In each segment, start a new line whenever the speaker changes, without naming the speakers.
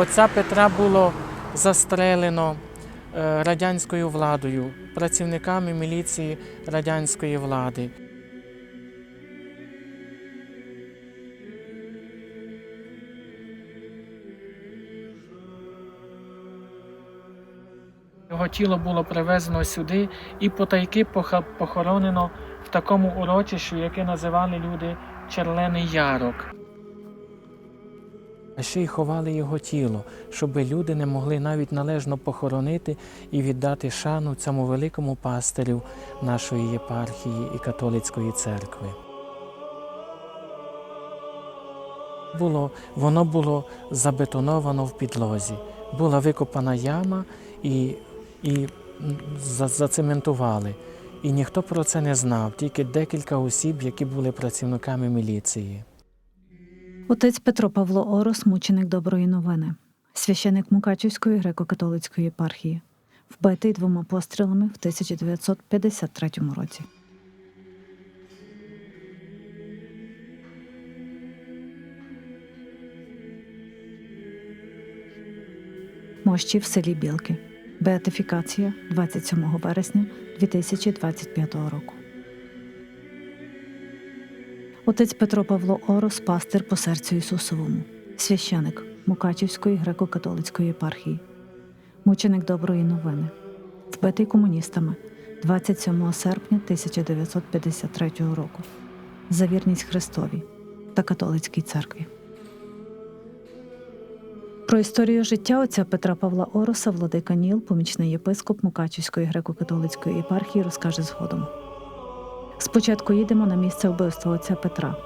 Отця Петра було застрелено е, радянською владою, працівниками міліції радянської влади. Його тіло було привезено сюди і потайки похоронено в такому урочищі, яке називали люди Черлений Ярок. А ще й ховали його тіло, щоб люди не могли навіть належно похоронити і віддати шану цьому великому пастирю нашої єпархії і католицької церкви. Було, воно було забетоновано в підлозі. Була викопана яма і, і зацементували. І ніхто про це не знав, тільки декілька осіб, які були працівниками міліції.
Отець Петро Павло Орос, мученик доброї новини, священик Мукачівської греко-католицької єпархії, вбитий двома пострілами в 1953 році. Мощі в селі Білки. Беатифікація 27 вересня 2025 року. Отець Петро Павло Орос, пастир по серцю Ісусовому, священик Мукачівської греко-католицької єпархії, мученик доброї новини, вбитий комуністами 27 серпня 1953 року за вірність Христові та католицькій церкві. Про історію життя отця Петра Павла Ороса владика Ніл, помічний єпископ Мукачівської греко-католицької єпархії, розкаже згодом. Спочатку їдемо на місце вбивства отця Петра.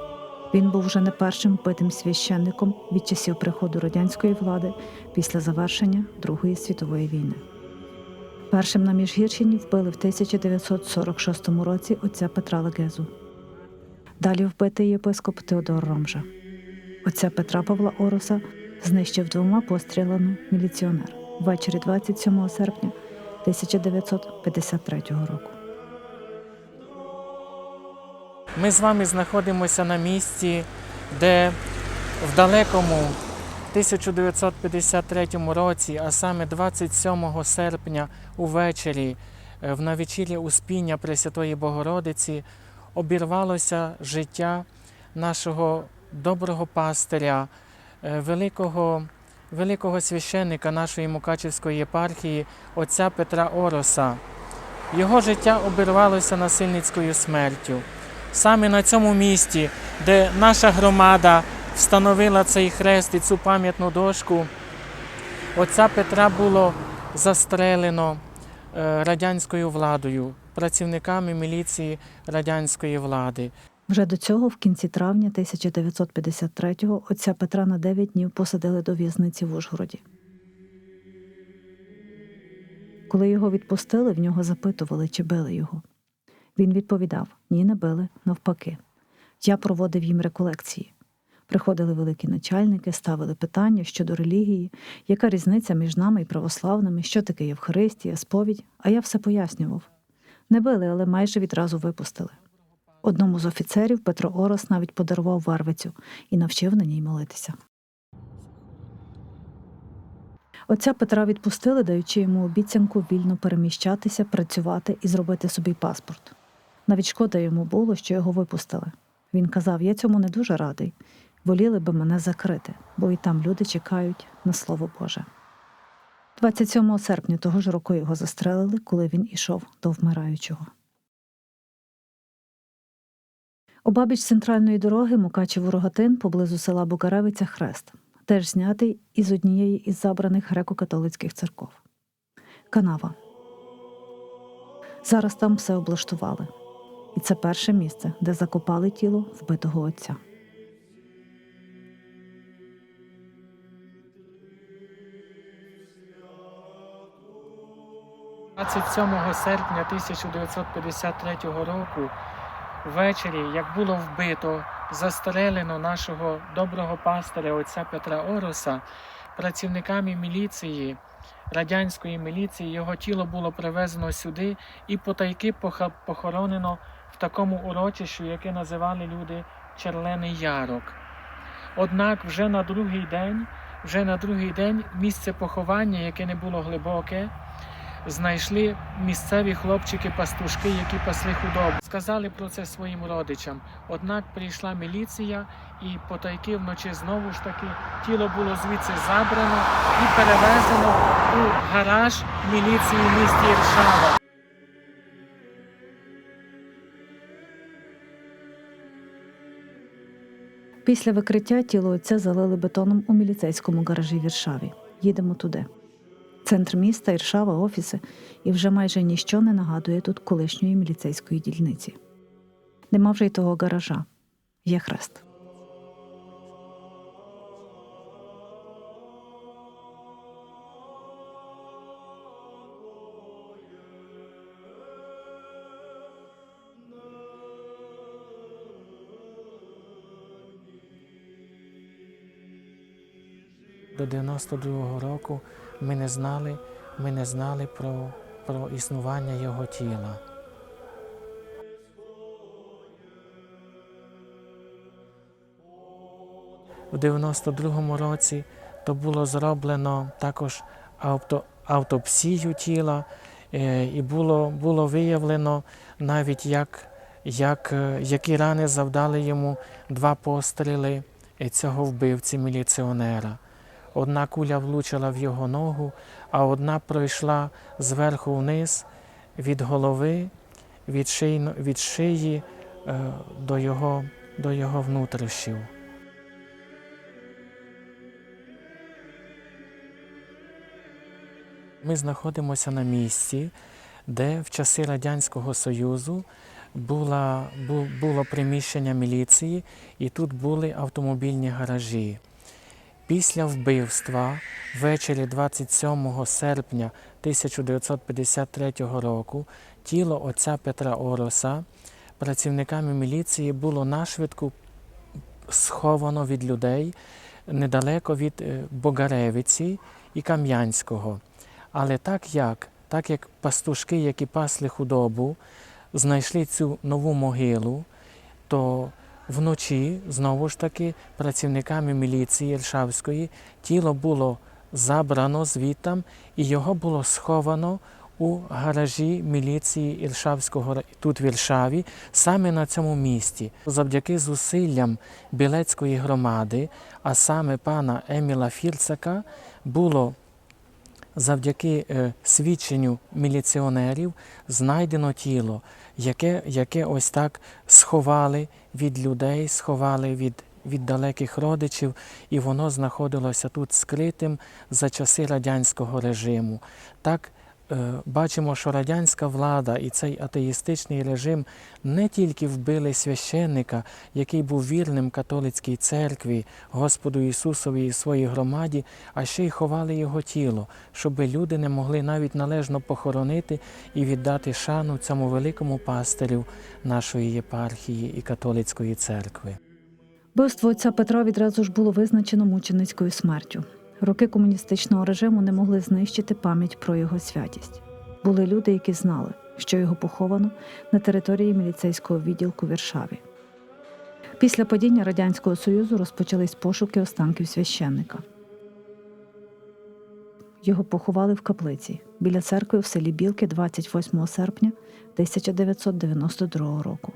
Він був вже не першим вбитим священником від часів приходу радянської влади після завершення Другої світової війни. Першим на Міжгірщині вбили в 1946 році отця Петра Легезу. Далі вбитий єпископ Теодор Ромжа. Отця Петра Павла Ороса знищив двома пострілами міліціонер ввечері 27 серпня 1953 року.
Ми з вами знаходимося на місці, де в далекому 1953 році, а саме 27 серпня увечері, е, в навечір'я Успіння Пресвятої Богородиці, обірвалося життя нашого доброго пастиря, е, великого, великого священника нашої Мукачівської єпархії, отця Петра Ороса. Його життя обірвалося насильницькою смертю. Саме на цьому місці, де наша громада встановила цей хрест і цю пам'ятну дошку, отця Петра було застрелено е, радянською владою, працівниками міліції радянської влади.
Вже до цього, в кінці травня 1953-го, отця Петра на 9 днів посадили до в'язниці в Ужгороді. Коли його відпустили, в нього запитували, чи били його. Він відповідав: ні, не били, навпаки. Я проводив їм реколекції. Приходили великі начальники, ставили питання щодо релігії, яка різниця між нами і православними, що таке Євхаристія, сповідь, а я все пояснював. Не били, але майже відразу випустили. Одному з офіцерів Петро Орос навіть подарував варвицю і навчив на ній молитися. Отця Петра відпустили, даючи йому обіцянку вільно переміщатися, працювати і зробити собі паспорт. Навіть шкода йому було, що його випустили. Він казав: Я цьому не дуже радий. Воліли би мене закрити, бо і там люди чекають на слово Боже. 27 серпня того ж року його застрелили, коли він ішов до вмираючого. Обабіч центральної дороги Мукачево-Рогатин поблизу села Букаревиця хрест, теж знятий із однієї із забраних греко-католицьких церков. Канава. Зараз там все облаштували. І це перше місце, де закопали тіло вбитого отця.
– 27 серпня 1953 року ввечері, як було вбито, застрелено нашого доброго пастиря отця Петра Ороса, працівниками міліції, радянської міліції, його тіло було привезено сюди і потайки похоронено в такому урочищі, яке називали люди Черлений Ярок. Однак вже на другий день вже на другий день місце поховання, яке не було глибоке, знайшли місцеві хлопчики-пастушки, які пасли худобу. Сказали про це своїм родичам. Однак прийшла міліція і потайки вночі знову ж таки тіло було звідси забрано і перевезено у гараж міліції місті Іршава.
Після викриття тіло отця залили бетоном у міліцейському гаражі в Іршаві. Їдемо туди. Центр міста, Іршава, офіси, і вже майже ніщо не нагадує тут колишньої міліцейської дільниці. Нема вже й того гаража. Є хрест.
92-го року ми не знали, ми не знали про, про існування його тіла. У 92-му році то було зроблено також авто, автопсію тіла, е, і було, було виявлено навіть, як, як, е, які рани завдали йому два постріли е, цього вбивці міліціонера. Одна куля влучила в його ногу, а одна пройшла зверху вниз від голови, від, шийно, від шиї е, до, його, до його внутрішнів. Ми знаходимося на місці, де в часи Радянського Союзу була, бу- було приміщення міліції, і тут були автомобільні гаражі. Після вбивства ввечері 27 серпня 1953 року тіло отця Петра Ороса працівниками міліції було нашвидку сховано від людей недалеко від е, Богаревиці і Кам'янського. Але так як, так як пастушки, які пасли худобу, знайшли цю нову могилу, то вночі, знову ж таки, працівниками міліції Іршавської тіло було забрано звітам і його було сховано у гаражі міліції Іршавського тут в Іршаві, саме на цьому місці. Завдяки зусиллям Білецької громади, а саме пана Еміла Фірцака, було завдяки е, свідченню міліціонерів знайдено тіло, яке, яке ось так сховали від людей, сховали від, від далеких родичів, і воно знаходилося тут скритим за часи радянського режиму. Так бачимо, що радянська влада і цей атеїстичний режим не тільки вбили священника, який був вірним католицькій церкві, Господу Ісусові і своїй громаді, а ще й ховали його тіло, щоб люди не могли навіть належно похоронити і віддати шану цьому великому пастирю нашої єпархії і католицької церкви.
Вбивство отця Петра відразу ж було визначено мученицькою смертю. Роки комуністичного режиму не могли знищити пам'ять про його святість. Були люди, які знали, що його поховано на території міліцейського відділку в Віршаві. Після падіння Радянського Союзу розпочались пошуки останків священника. Його поховали в каплиці біля церкви в селі Білки 28 серпня 1992 року.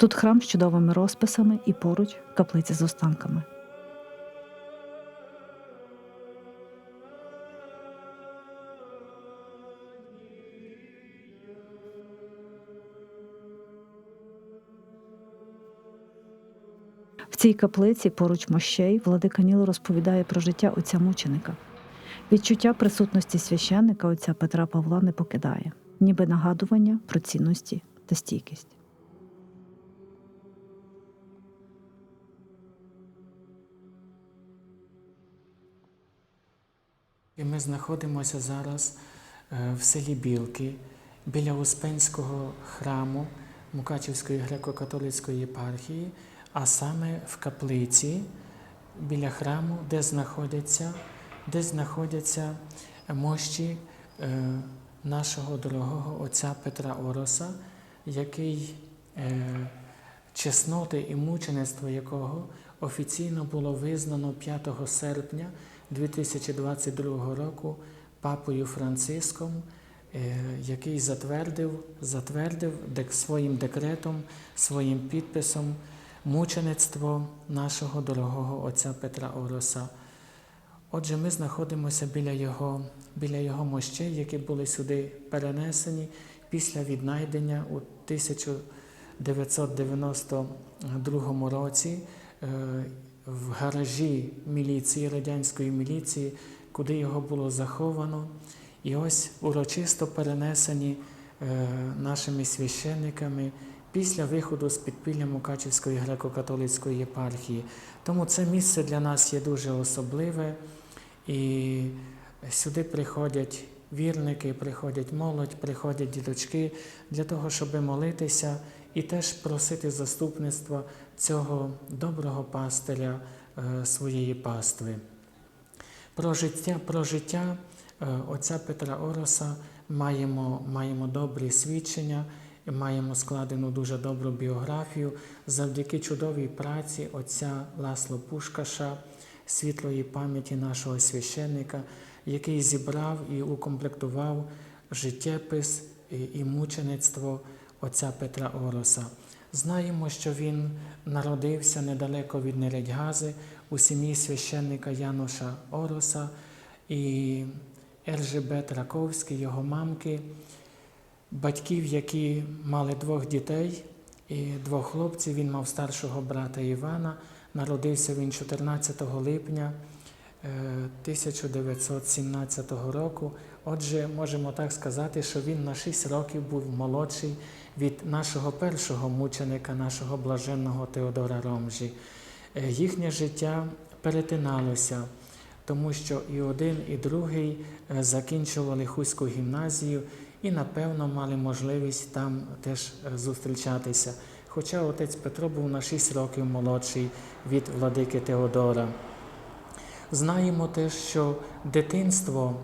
Тут храм з чудовими розписами і поруч каплиця з останками. В цій каплиці поруч мощей владика Ніл розповідає про життя отця мученика. Відчуття присутності священника отця Петра Павла не покидає, ніби нагадування про цінності та стійкість.
Знаходимося зараз е, в селі Білки біля Успенського храму Мукачівської греко-католицької єпархії, а саме в каплиці біля храму, де знаходяться де знаходяться мощі е, нашого дорогого отця Петра Ороса, який е, чесноти і мучеництво якого офіційно було визнано 5 серпня 2022 року папою Франциском, е, який затвердив, затвердив своїм декретом, своїм підписом мучеництво нашого дорогого отця Петра Ороса. Отже, ми знаходимося біля його, біля його мощей, які були сюди перенесені після віднайдення у 1992 році е, в гаражі міліції, радянської міліції, куди його було заховано. І ось урочисто перенесені е, нашими священниками після виходу з підпілля Мукачівської греко-католицької єпархії. Тому це місце для нас є дуже особливе. І сюди приходять вірники, приходять молодь, приходять діточки для того, щоб молитися і теж просити заступництва цього доброго пастиря е, своєї пастви. Про життя, про життя е, отця Петра Ороса маємо, маємо добрі свідчення, маємо складену дуже добру біографію завдяки чудовій праці отця Ласло Пушкаша, світлої пам'яті нашого священника, який зібрав і укомплектував життєпис і, і мучеництво отця Петра Ороса. Знаємо, що він народився недалеко від Нередьгази у сім'ї священника Януша Ороса і Ержебет Раковський, його мамки, батьків, які мали двох дітей і двох хлопців. Він мав старшого брата Івана. Народився він 14 липня е, 1917 року. Отже, можемо так сказати, що він на 6 років був молодший від нашого першого мученика, нашого блаженного Теодора Ромжі. Е, Їхнє життя перетиналося, тому що і один, і другий е, закінчували Хуську гімназію і, напевно, мали можливість там теж е, зустрічатися. Хоча отець Петро був на 6 років молодший від владики Теодора. Знаємо теж, що дитинство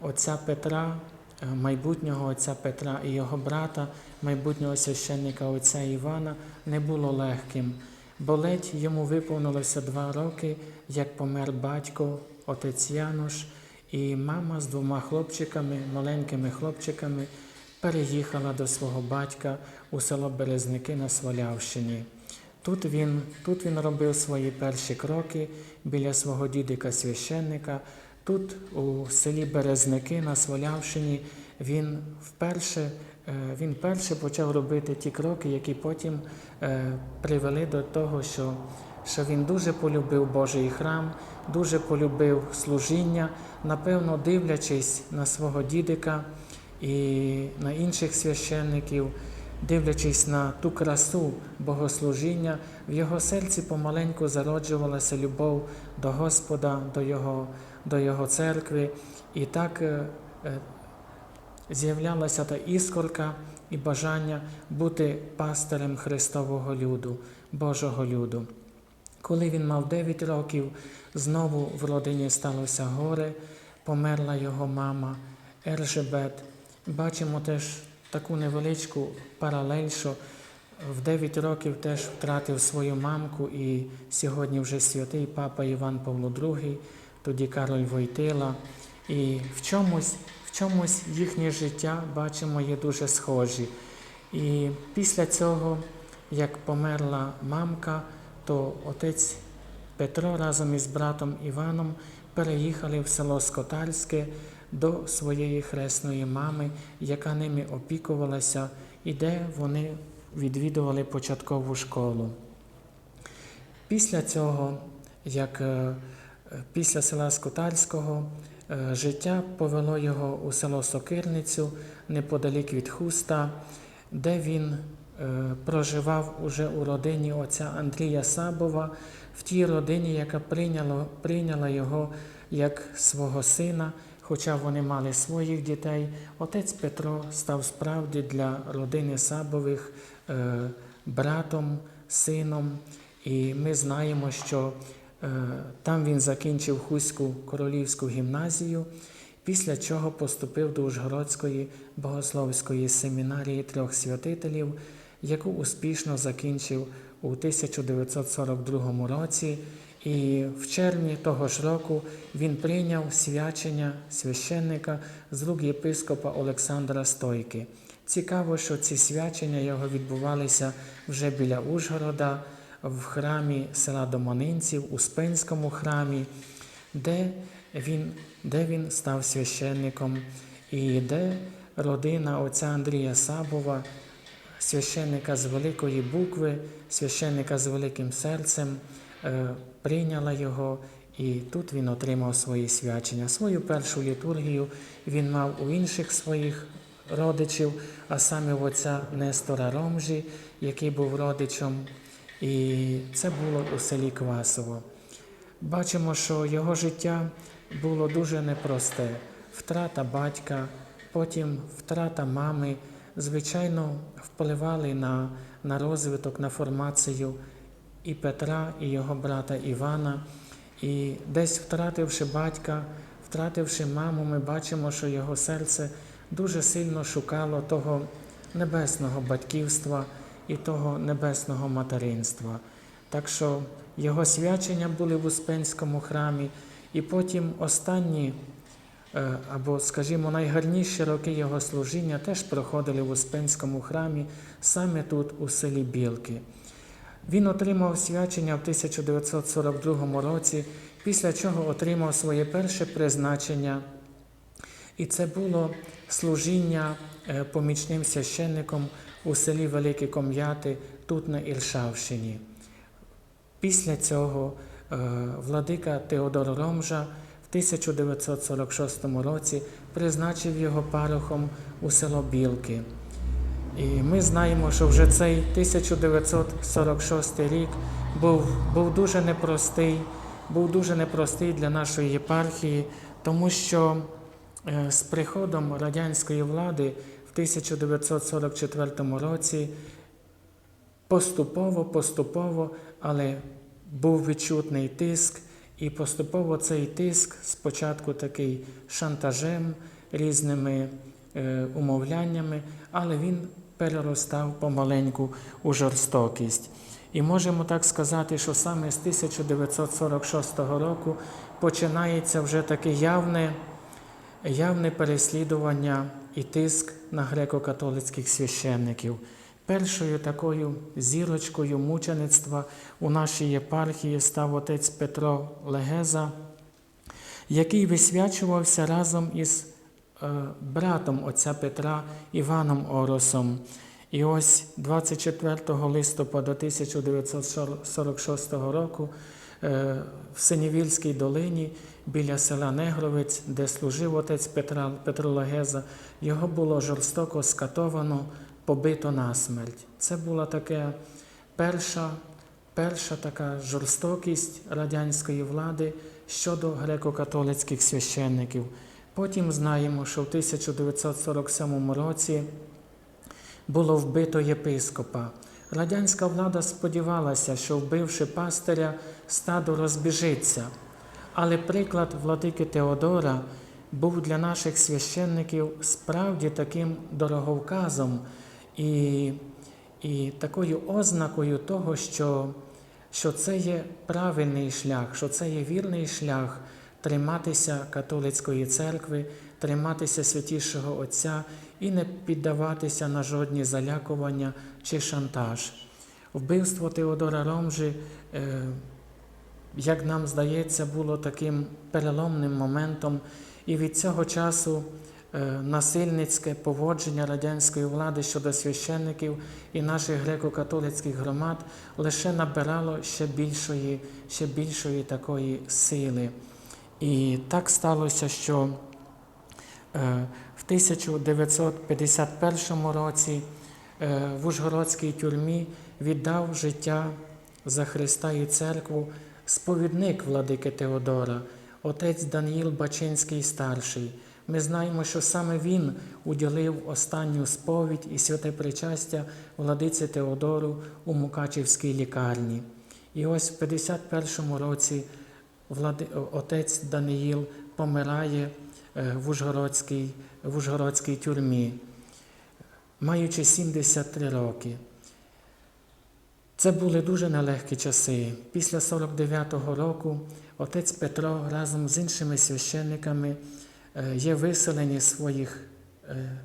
отця Петра, майбутнього отця Петра і його брата, майбутнього священника отця Івана, не було легким, бо ледь йому виповнилося два роки, як помер батько, отець Януш, і мама з двома хлопчиками, маленькими хлопчиками, переїхала до свого батька у село Березники на Свалявщині. Тут він, тут він робив свої перші кроки біля свого дідика священника. Тут, у селі Березники на Свалявщині, він вперше, е, він перше почав робити ті кроки, які потім е, привели до того, що, що він дуже полюбив Божий храм, дуже полюбив служіння, напевно, дивлячись на свого дідика і на інших священників, дивлячись на ту красу богослужіння, в його серці помаленьку зароджувалася любов до Господа, до Його, до Його церкви. І так е, е, з'являлася та іскорка і бажання бути пастирем Христового люду, Божого люду. Коли він мав 9 років, знову в родині сталося горе, померла його мама Ержебет. Бачимо теж таку невеличку паралель, що в 9 років теж втратив свою мамку, і сьогодні вже святий папа Іван Павло II, тоді Кароль Войтила. І в чомусь, в чомусь їхнє життя, бачимо, є дуже схожі. І після цього, як померла мамка, то отець Петро разом із братом Іваном переїхали в село Скотарське до своєї хресної мами, яка ними опікувалася, і де вони відвідували початкову школу. Після цього, як е, після села Скотарського, е, життя повело його у село Сокирницю неподалік від Хуста, де він е, проживав уже у родині отця Андрія Сабова, в тій родині, яка прийняла, прийняла його як свого сина, хоча вони мали своїх дітей. Отець Петро став справді для родини Сабових братом, сином. І ми знаємо, що Е, Там він закінчив Хуську королівську гімназію, після чого поступив до Ужгородської богословської семінарії трьох святителів, яку успішно закінчив у 1942 році. І в червні того ж року він прийняв свячення священника з рук єпископа Олександра Стойки. Цікаво, що ці свячення його відбувалися вже біля Ужгорода, в храмі села Доманинців, у Спенському храмі, де він, де він став священником, і де родина отця Андрія Сабова, священника з великої букви, священника з великим серцем, прийняла його, і тут він отримав свої свячення. Свою першу літургію він мав у інших своїх родичів, а саме в отця Нестора Ромжі, який був родичем, і це було у селі Квасово. Бачимо, що його життя було дуже непросте. Втрата батька, потім втрата мами, звичайно, впливали на, на розвиток, на формацію і Петра, і його брата Івана. І десь втративши батька, втративши маму, ми бачимо, що його серце дуже сильно шукало того небесного батьківства і того небесного материнства. Так що його свячення були в Успенському храмі, і потім останні, е, або, скажімо, найгарніші роки його служіння теж проходили в Успенському храмі, саме тут, у селі Білки. Він отримав свячення в 1942 році, після чого отримав своє перше призначення. І це було служіння е, помічним священником у селі Великі Ком'яти, тут на Іршавщині. Після цього е, владика Теодор Ромжа в 1946 році призначив його парохом у село Білки. І ми знаємо, що вже цей 1946 рік був, був дуже непростий, був дуже непростий для нашої єпархії, тому що е, з приходом радянської влади в 1944 році поступово, поступово, але був відчутний тиск, і поступово цей тиск спочатку такий шантажем, різними е, умовляннями, але він переростав помаленьку у жорстокість. І можемо так сказати, що саме з 1946 року починається вже таке явне, явне переслідування і тиск на греко-католицьких священників. Першою такою зірочкою мучеництва у нашій єпархії став отець Петро Легеза, який висвячувався разом із братом отця Петра Іваном Оросом. І ось 24 листопада 1946 року е, в Синівільській долині біля села Негровець, де служив отець Петра, Петро Легеза, його було жорстоко скатовано, побито насмерть. Це була така перша, перша така жорстокість радянської влади щодо греко-католицьких священників. Потім знаємо, що в 1947 році було вбито єпископа. Радянська влада сподівалася, що вбивши пастиря, стадо розбіжиться. Але приклад владики Теодора був для наших священників справді таким дороговказом і, і такою ознакою того, що, що це є правильний шлях, що це є вірний шлях триматися католицької церкви, триматися святішого Отця і не піддаватися на жодні залякування чи шантаж. Вбивство Теодора Ромжи, е, як нам здається, було таким переломним моментом, і від цього часу е, насильницьке поводження радянської влади щодо священників і наших греко-католицьких громад лише набирало ще більшої, ще більшої такої сили. І так сталося, що е, в 1951 році е, в Ужгородській тюрмі віддав життя за Христа і церкву сповідник владики Теодора, отець Даніїл Бачинський старший. Ми знаємо, що саме він уділив останню сповідь і святе причастя владиці Теодору у Мукачівській лікарні. І ось в 51-му році влади... отець Даниїл помирає е, в Ужгородській, в Ужгородській тюрмі, маючи 73 роки. Це були дуже нелегкі часи. Після 49-го року отець Петро разом з іншими священниками е, є виселені з своїх е,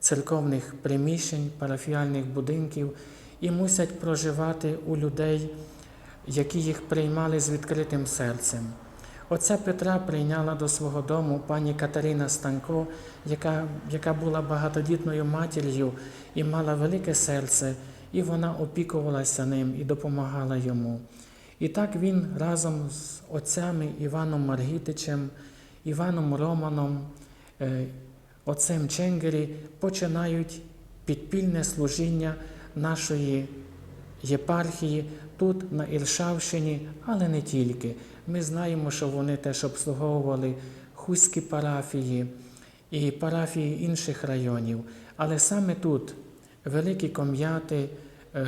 церковних приміщень, парафіальних будинків і мусять проживати у людей, які їх приймали з відкритим серцем. Отця Петра прийняла до свого дому пані Катерина Станко, яка, яка була багатодітною матір'ю і мала велике серце, і вона опікувалася ним і допомагала йому. І так він разом з отцями Іваном Маргітичем, Іваном Романом, е, отцем Ченгері починають підпільне служіння нашої єпархії тут, на Іршавщині, але не тільки. Ми знаємо, що вони теж обслуговували хуські парафії і парафії інших районів. Але саме тут великі ком'яти, е,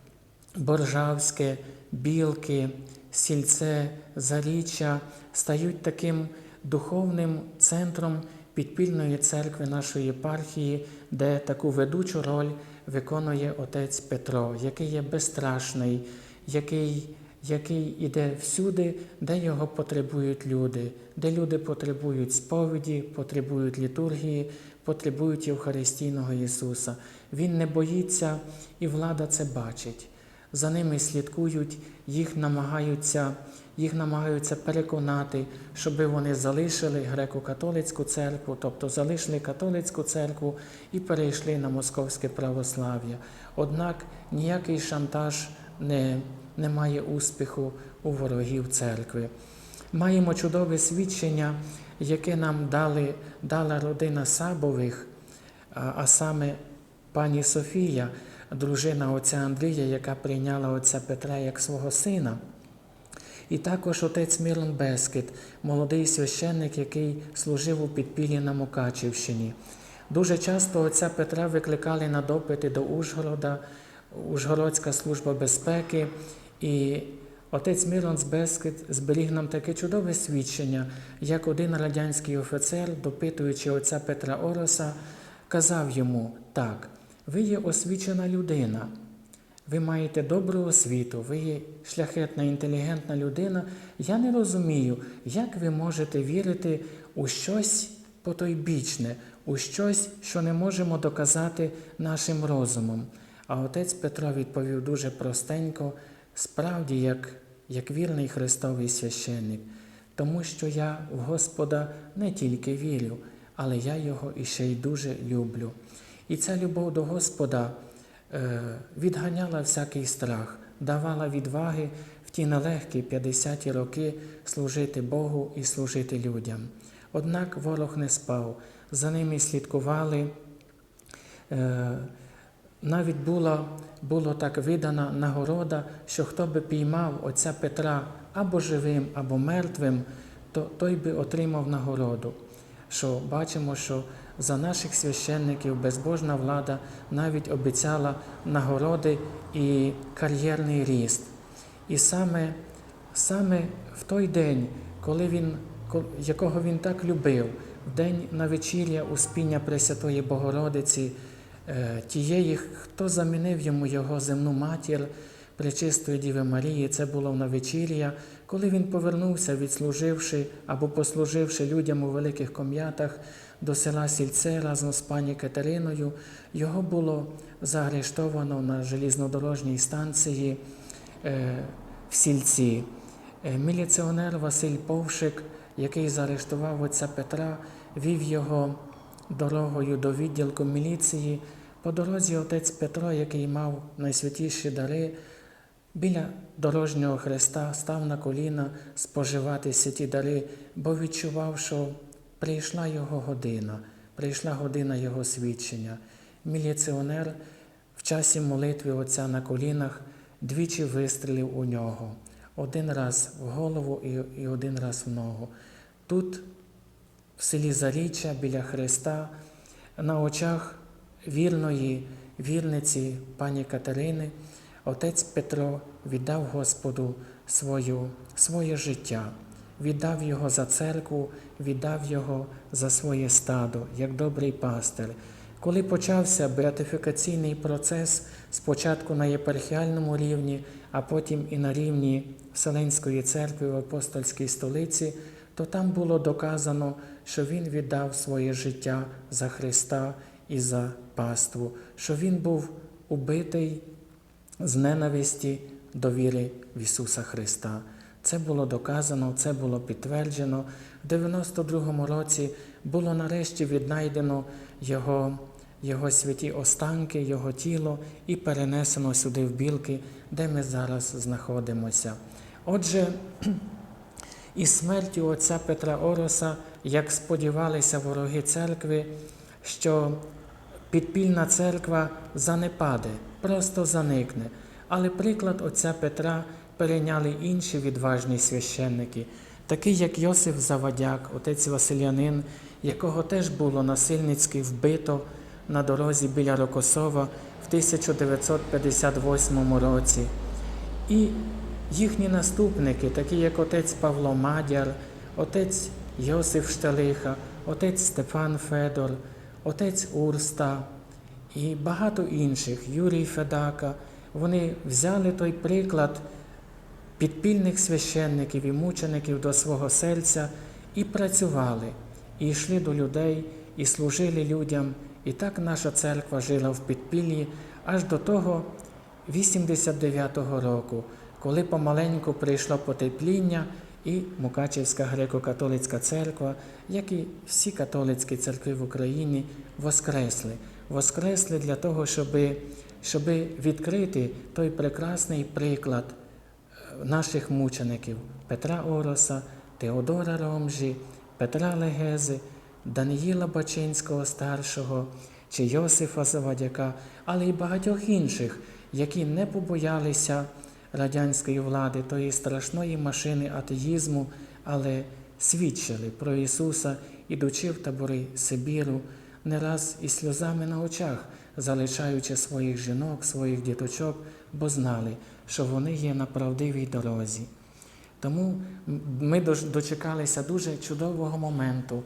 Боржавське, Білки, Сільце, Заріччя стають таким духовним центром підпільної церкви нашої єпархії, де таку ведучу роль виконує отець Петро, який є безстрашний, який, який іде всюди, де його потребують люди, де люди потребують сповіді, потребують літургії, потребують Євхаристійного Ісуса. Він не боїться, і влада це бачить. За ними слідкують, їх намагаються, їх намагаються переконати, щоб вони залишили греко-католицьку церкву, тобто залишили католицьку церкву і перейшли на московське православ'я. Однак ніякий шантаж не, не має успіху у ворогів церкви. Маємо чудове свідчення, яке нам дали, дала родина Сабових, а, саме пані Софія, дружина отця Андрія, яка прийняла отця Петра як свого сина. І також отець Мирон Бескет, молодий священник, який служив у підпіллі на Мукачівщині. Дуже часто отця Петра викликали на допити до Ужгорода, Ужгородська служба безпеки. І отець Мирон з Бескет зберіг нам таке чудове свідчення, як один радянський офіцер, допитуючи отця Петра Ороса, казав йому так. Ви є освічена людина, ви маєте добру освіту, ви є шляхетна, інтелігентна людина. Я не розумію, як ви можете вірити у щось потойбічне, у щось, що не можемо доказати нашим розумом. А отець Петро відповів дуже простенько, справді, як, як вірний Христовий священник, тому що я в Господа не тільки вірю, але я його іще й дуже люблю. І ця любов до Господа е, відганяла всякий страх, давала відваги в ті нелегкі 50-ті роки служити Богу і служити людям. Однак ворог не спав, за ними слідкували. Е, навіть була, було так видана нагорода, що хто би піймав отця Петра або живим, або мертвим, то той би отримав нагороду. Що бачимо, що за наших священників безбожна влада навіть обіцяла нагороди і кар'єрний ріст. І саме, саме в той день, коли він, якого він так любив, в день на вечір'я Успіння Пресвятої Богородиці, е, тієї, хто замінив йому його земну матір, Пречистої Діви Марії, це було на вечір'я, коли він повернувся, відслуживши або послуживши людям у великих ком'ятах до села Сільце разом з пані Катериною, його було заарештовано на желізнодорожній станції е, в сільці. Е, Міліціонер Василь Повшик, який заарештував отця Петра, вів його дорогою до відділку міліції. По дорозі отець Петро, який мав найсвятіші дари, біля дорожнього хреста став на коліна споживати святі дари, бо відчував, що прийшла його година, прийшла година його свідчення. Міліціонер в часі молитви Отця на колінах двічі вистрілив у нього, один раз в голову і один раз в ногу. Тут, в селі Заріччя, біля Христа, на очах вірної вірниці пані Катерини, отець Петро віддав Господу свою, своє життя, віддав його за церкву, віддав його за своє стадо, як добрий пастир. Коли почався беатифікаційний процес, спочатку на єпархіальному рівні, а потім і на рівні Вселенської церкви в апостольській столиці, то там було доказано, що він віддав своє життя за Христа і за паству, що він був убитий з ненависті до віри в Ісуса Христа. Це було доказано, це було підтверджено. В 92-му році було нарешті віднайдено Його, його святі останки, Його тіло і перенесено сюди в білки, де ми зараз знаходимося. Отже, і смертю отця Петра Ороса, як сподівалися вороги церкви, що підпільна церква занепаде, просто заникне. Але приклад отця Петра перейняли інші відважні священники, такий як Йосиф Завадяк, отець Василянин, якого теж було насильницьки вбито на дорозі біля Рокосова в 1958 році. І їхні наступники, такі як отець Павло Мадяр, отець Йосиф Шталиха, отець Стефан Федор, отець Урста і багато інших, Юрій Федака, вони взяли той приклад підпільних священників і мучеників до свого серця і працювали, і йшли до людей, і служили людям. І так наша церква жила в підпіллі аж до того 89-го року, коли помаленьку прийшло потепління, і Мукачівська греко-католицька церква, як і всі католицькі церкви в Україні, воскресли. Воскресли для того, щоб, щоб відкрити той прекрасний приклад е, наших мучеників Петра Ороса, Теодора Ромжі, Петра Легези, Даниїла Бачинського старшого чи Йосифа Завадяка, але й багатьох інших, які не побоялися радянської влади, тої страшної машини атеїзму, але свідчили про Ісуса, ідучи в табори Сибіру, не раз із сльозами на очах, залишаючи своїх жінок, своїх діточок, бо знали, що вони є на правдивій дорозі. Тому ми дочекалися дуже чудового моменту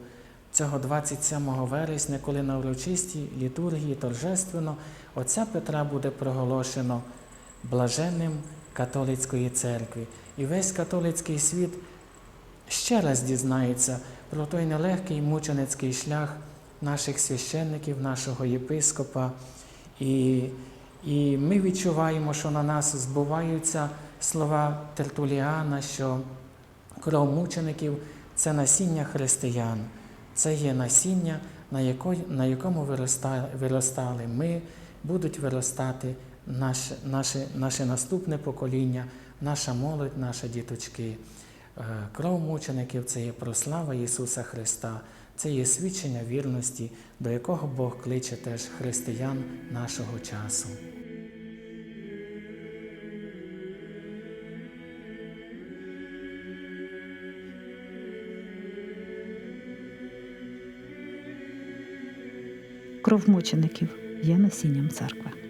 цього 27 вересня, коли на урочистій літургії торжественно отця Петра буде проголошено блаженним католицької церкви. І весь католицький світ ще раз дізнається про той нелегкий мученицький шлях наших священників, нашого єпископа. І, і ми відчуваємо, що на нас збуваються слова Тертуліана, що кров мучеників це насіння християн, це є насіння, на, якому виростали, ми, будуть виростати наше, наше, наше наступне покоління, наша молодь, наші діточки. Е, Кров мучеників це є прослава Ісуса Христа, це є свідчення вірності, до якого Бог кличе теж християн нашого часу.
Кров мучеників є насінням церкви.